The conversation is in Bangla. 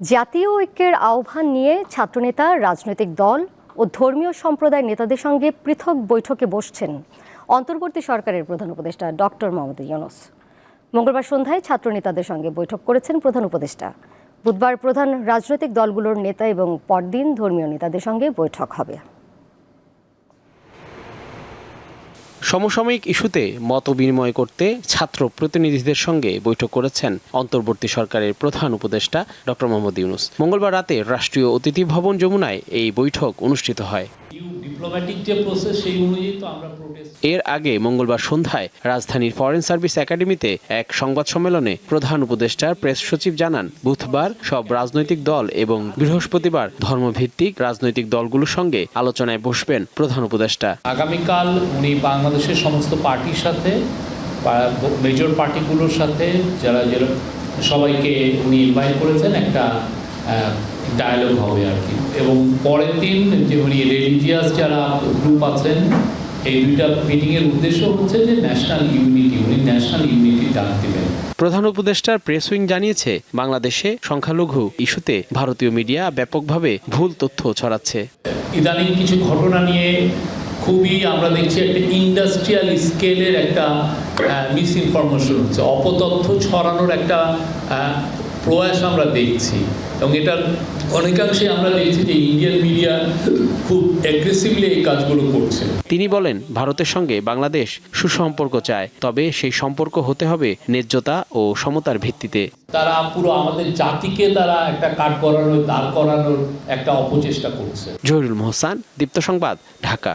জাতীয় ঐক্যের আহ্বান নিয়ে ছাত্রনেতা, রাজনৈতিক দল ও ধর্মীয় সম্প্রদায় নেতাদের সঙ্গে পৃথক বৈঠকে বসছেন অন্তর্বর্তী সরকারের প্রধান উপদেষ্টা ডক্টর মোহাম্মদ ইউনুস। মঙ্গলবার সন্ধ্যায় ছাত্রনেতাদের সঙ্গে বৈঠক করেছেন প্রধান উপদেষ্টা। বুধবার প্রধান রাজনৈতিক দলগুলোর নেতা এবং পরদিন ধর্মীয় নেতাদের সঙ্গে বৈঠক হবে। সমসাময়িক ইস্যুতে মত বিনিময় করতে ছাত্র প্রতিনিধিদের সঙ্গে বৈঠক করেছেন অন্তর্বর্তী সরকারের প্রধান উপদেষ্টা ডক্টর মোহাম্মদ ইউনুস। মঙ্গলবার রাতে রাষ্ট্রীয় অতিথি ভবন যমুনায় এই বৈঠক অনুষ্ঠিত হয়। ডিপ্লোম্যাটিক যে প্রসেস সেই অনুযায়ী তো আমরা প্রোটেস্ট এর আগে মঙ্গলবার সন্ধ্যায় রাজধানীর ফরেন সার্ভিস একাডেমিতে এক সংবাদ সম্মেলনে প্রধান উপদেষ্টার প্রেস সচিব জানান বুধবার সব রাজনৈতিক দল এবং বৃহস্পতিবার ধর্মভিত্তিক রাজনৈতিক দলগুলোর সঙ্গে আলোচনায় বসবেন প্রধান উপদেষ্টা। আগামীকাল উনি বাংলাদেশের সমস্ত পার্টির সাথে মেজর পার্টিগুলোর সাথে যারা যারা সবাইকে উনি ইনভাইট করেছেন একটা ডায়ালগ হবে আর কি। এবং পরের দিন যে উনি রিলিজিয়াস যারা গ্রুপ আছেন এই দুইটা মিটিংয়ের উদ্দেশ্য হচ্ছে যে ন্যাশনাল ইউনিটি উনি ন্যাশনাল ইউনিটি ডাক দেবেন। প্রধান উপদেষ্টার প্রেস উইং জানিয়েছে বাংলাদেশে সংখ্যালঘু ইস্যুতে ভারতীয় মিডিয়া ব্যাপকভাবে ভুল তথ্য ছড়াচ্ছে। ইদানিং কিছু ঘটনা নিয়ে খুবই আমরা দেখছি একটা ইন্ডাস্ট্রিয়াল স্কেলের একটা মিস ইনফরমেশন হচ্ছে। অপতথ্য ছড়ানোর একটা প্রয়াস আমরা দেখছি এবং এটার অনেকাংশে আমরা দেখছি যে ইন্ডিয়ান মিডিয়া খুব অ্যাগ্রেসিভলি এই কাজগুলো করছে। তিনি বলেন ভারতের সঙ্গে বাংলাদেশ সুসম্পর্ক চায় তবে সেই সম্পর্ক হতে হবে ন্যায্যতা ও সমতার ভিত্তিতে। তারা পুরো আমাদের জাতিকে তারা একটা কাঠ করানোর দাঁড় করানোর একটা অপচেষ্টা করছে। জহিরুল মোহসান দীপ্ত সংবাদ ঢাকা।